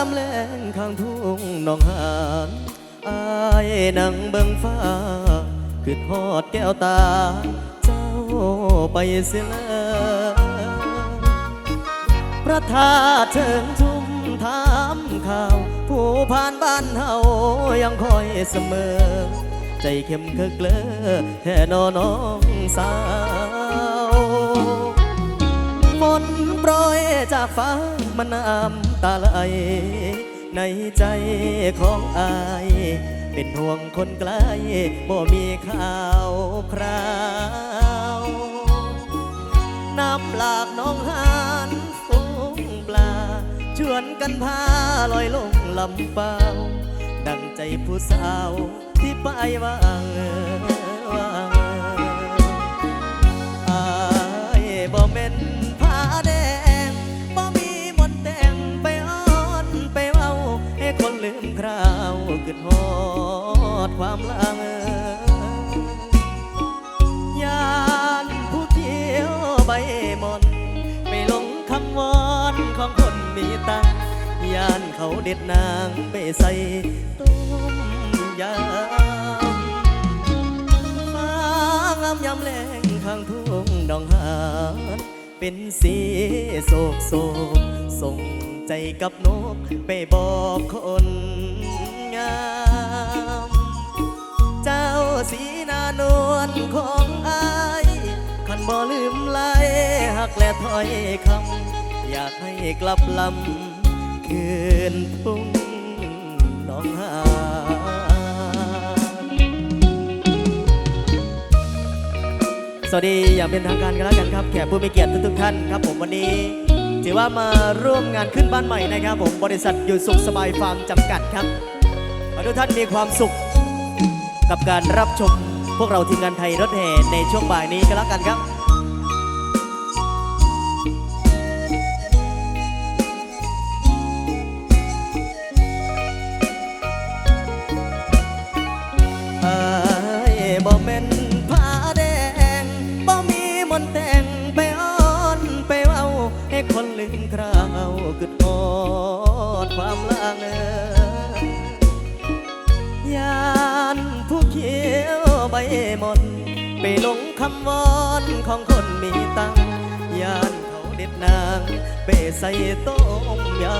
ยามแลงข้างทุ่งหนองหานอายนังเบิ่งฟ้าคือทอดแก้วตา เจ้าไปเสียแล้วพระธาตุเชิงชุมถามข่าว ผู้ผ่านบ้านเฮายังคอยเสมอ ใจเข้มคือเลอแท่นอน้องสาว นโปรยจากฟ้ามันน้ำตาไหลในใจของอาย เป็นห่วงคนไกลบ่มีข่าวคราว น้ำหลากน้องหานฝูงปลาชวนกันพาลอยลงลำเปล่าดังใจผู้สาวที่ไปว่างว่าง ความลังยานผู้เที่ยวใบมอนไปลงคำวอนของคนมีตังยานเขาเด็ดนางไปใส่ต้มยำฟ้างามยำแรงข้างทุ่งดองหานเป็นสีโศกโศกส่งใจกับนกไปบอกคนงามเจ้า สีนานวลของอายคันบ่ลืมไลหักและถ้อยคำ อยากให้กลับลำคืนทุ่งน้องหาสวัสดีอย่างเป็นทางการกันแล้วกันครับแขกผู้มีเกียรติทุกท่านครับผมวันนี้ถือว่ามาร่วมงานขึ้นบ้านใหม่นะครับผมบริษัทอยู่สุขสบายฟาร์มจำกัดครับขอทุกท่านมีความสุข กับการรับชมพวกเราทีมงานไทยรถแห่ในช่วงบ่ายนี้กันแล้วกันครับบ่แม่นผ้าแดงบ่มีมนแต่งไปอ้อนไปเว้าให้คนลืมคราวกึดอดความลางเอ่ย เขียวใบมอนไปหลงคำวอนของคนมีตังยานเขาเด็ดนางไปใส่ต้มยำ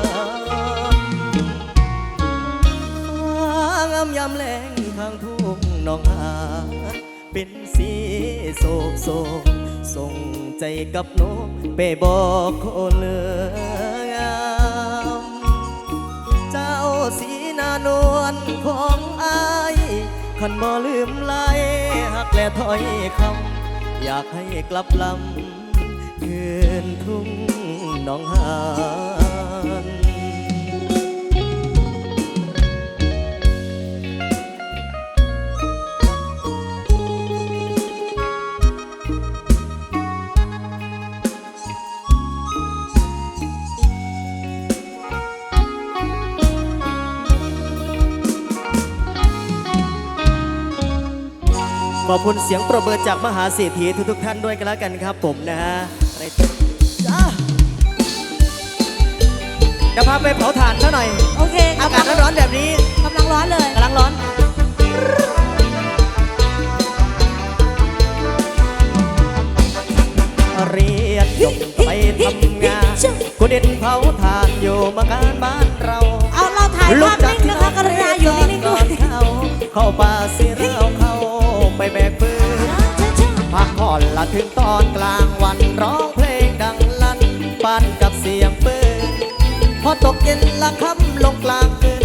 งามยามแรงข้างทุ่งหนองหาเป็นสีโศกโศกส่งใจกับนกไปบอกคนเลืองามเจ้าสีนานวลของอา คันบ่ลืมไลหักและถอยคำ อยากให้กลับลำคืนทุ่งน้องหา ขอบคุณเสียงประเบิดจากมหาเศรษฐีทุกๆท่านด้วยกันแล้วกันครับผมนะฮะอะไรจ้าจะพาไปเผาถ่านซะหน่อย โอเคอากาศร้อนๆแบบนี้กำลังร้อนเลยกำลังร้อนเรียนจบไปทำงานกูเด็นเผาถ่านอยู่มาการบ้านเรา เอาเราถ่ายภาพนิ่งนะคะกรุณาอยู่นิ่งๆด้วยเข้าเข้าป่าสิเราเข้า ไปแบกปืนพักผ่อนละถึงตอนกลางวันร้องเพลงดังลั่นปันกับเสียงปืนพอตกเย็นละค่ำลงกลางคืน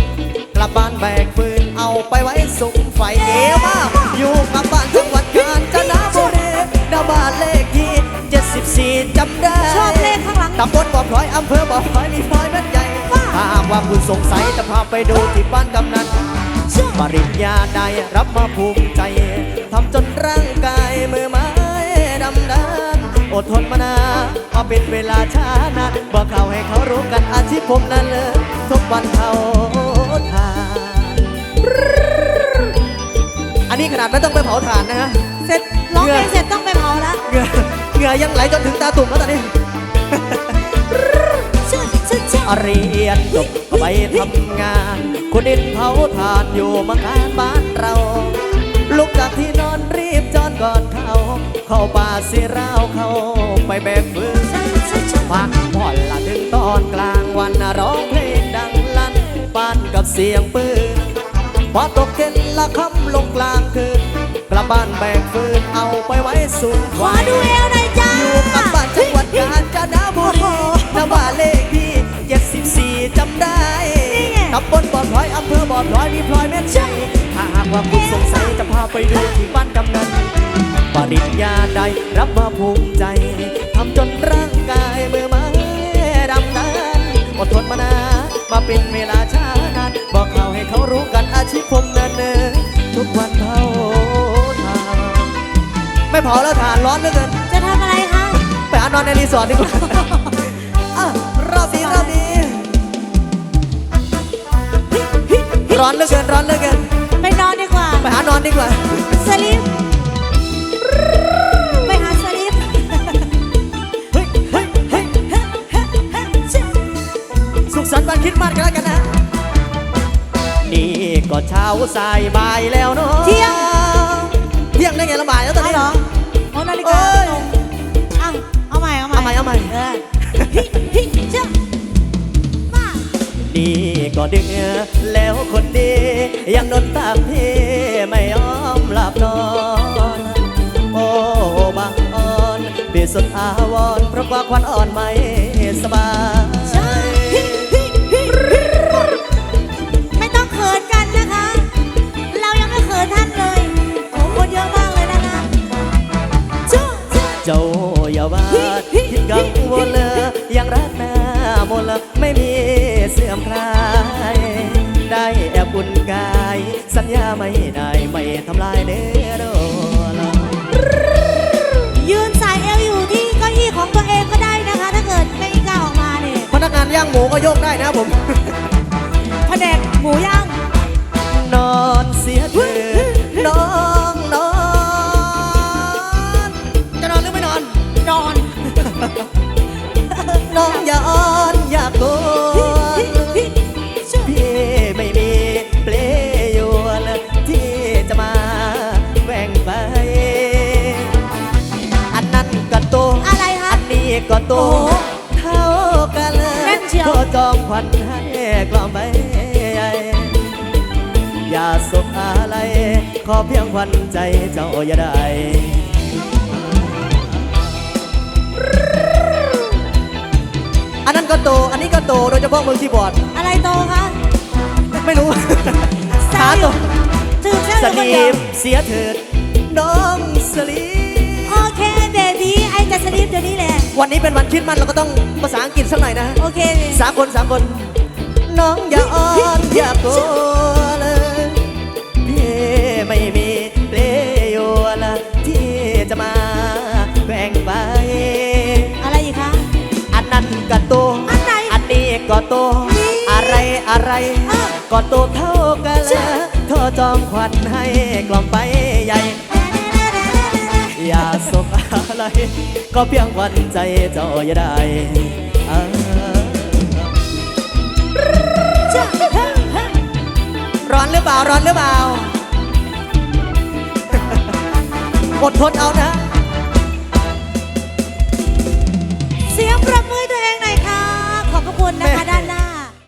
กลับบ้านแบกปืนเอาไปไว้สุมไฟเอวาอยู่กับบ้านจังหวัดกาญจนบุรีดาวบ้านเลขที่74จำได้ชอบเลขข้างหลังตำบลบ่อพลอยอำเภอบ่อพลอยมีพลอยแม่นใหญ่ว้าถ้าหากว่าคุณสงสัยจะพาไปดูที่บ้านกำนันปริญญาได้รับมาภูมิใจ ทำจนร่างกายมือไม้ดำดานอดทนมานานมาเป็นเวลาช้านานบอกเขาให้เขารู้กันอาชีพผมนั้นเลยทุกวันเขาทานอันนี้ขนาดไม่ต้องไปเผาถ่านนะฮะเสร็จร้องเพลงเสร็จต้องไปเผาแล้วเหงื่อเหงื่อยังไหลจนถึงตาตุ่มแล้วตอนนี้เชื่อเชื่อเชื่อเรียนจบก็ไปทำงานคุณดินเผาทานอยู่เมาการบ้านเรา ลุกจากที่นอนรีบจอนก่อนเขา เข้าป่าเสียราวเขาไปแบกฟืนพักผ่อนละถึงตอนกลางวันนร้องเพลงดังลั่นปานกับเสียงปืน พอตกเย็นละค่ำลงกลางคืน กลับบ้านแบกฟืนเอาไปไว้สูงขอดูเอวหน่อยจ้า ไปดูที่บ้านกำนันปริญญาใดรับมาภูมิใจทำจนร่างกายมือไม้ดำนั้นอดทนมานามาเป็นเวลาช้านานบอกเขาให้เขารู้กันอาชีพผมนั้นเนอทุกวันเผาทานไม่เผาแล้วทานร้อนเหลือเกินจะทำอะไรคะ ไปหานอนในรีสอร์ทดีกว่าอะรอบนี้รอบนี้ร้อนเหลือเกินร้อนเหลือเกินาไปหานอนดีกว่าสลิปไปหาสลิปเฮ้ยเฮ้ยเฮ้ยสุขสันต์วันคริดมาสกันแล้วกันนะ นี่ก็เช้าสายบ่ายแล้วเนาะเที่ยงเที่ยงได้ไงละบ่ายแล้วตอนเอานี้เหรอเอานาฬิเอ้กายเอาเอาใหม่เอาใหม่เอาใหม่เอาใหม่เออฮิฮิเจ้ามา นี่ก็เดือแล้วคนดียังโดนตามที่ไม่ยอมหลับนอน โอ้บางอ่อนปีสุดอาวรณ์เพราะว่าควันอ่อนไม่สบายไม่ต้องเขินกันนะคะ เรายังไม่เขินท่านเลยโอ้คนเยอะมากเลยนะคะเจ้าอย่าว่าคิดกังวลเลยยังรักหน้ามนไม่มี เสื่อมคลาย ได้แอบอุ่นกาย สัญญาไม่ได้ไม่ทำลายเนื้อโดลยืนสายเอวอยู่ที่เก้าอี้ของตัวเองก็ได้นะคะ ถ้าเกิดไม่กล้าออกมาเนี่ยพนักงานย่างหมูก็โยกได้นะผมแผนกหมูย่าง โตเท่ากันเลยแม่นเชียวโทษจอมขวัญให้กล่อมไปอย่าสบอะไร ขอเพียงขวัญใจเจ้าอย่าได้ อันนั้นก็โต อันนี้ก็โต โดยเฉพาะมือคีย์บอร์ดอะไรโตคะไม่รู้ขาโตถือแค่สคนลีเดียวปเสียเถิด วนี้แหละวันนี้เป็นวันคริดมันเราก็ต้องภาษาอังกฤษสักหน่อยนะโอเค สามคนสามคน น้องอย่าอ่อนอย่าโกเลยพี่ไม่มีเปลยวนที่จะมาแบ่งไป อะไรอีกคะ อันนั้นก็โต อันไหนอันนี้ก็โต นี่อะไรอะไรเอ้าก็โตเท่ากันแล้จ้ะวโทษจอมขวัญให้กล่อมไปใหญ่ อย่าสบอะไร ก็เพียงวันใจเจ้าอย่าได้ร้อนหรือเปล่า ร้อนหรือเปล่า อดทนเอานะ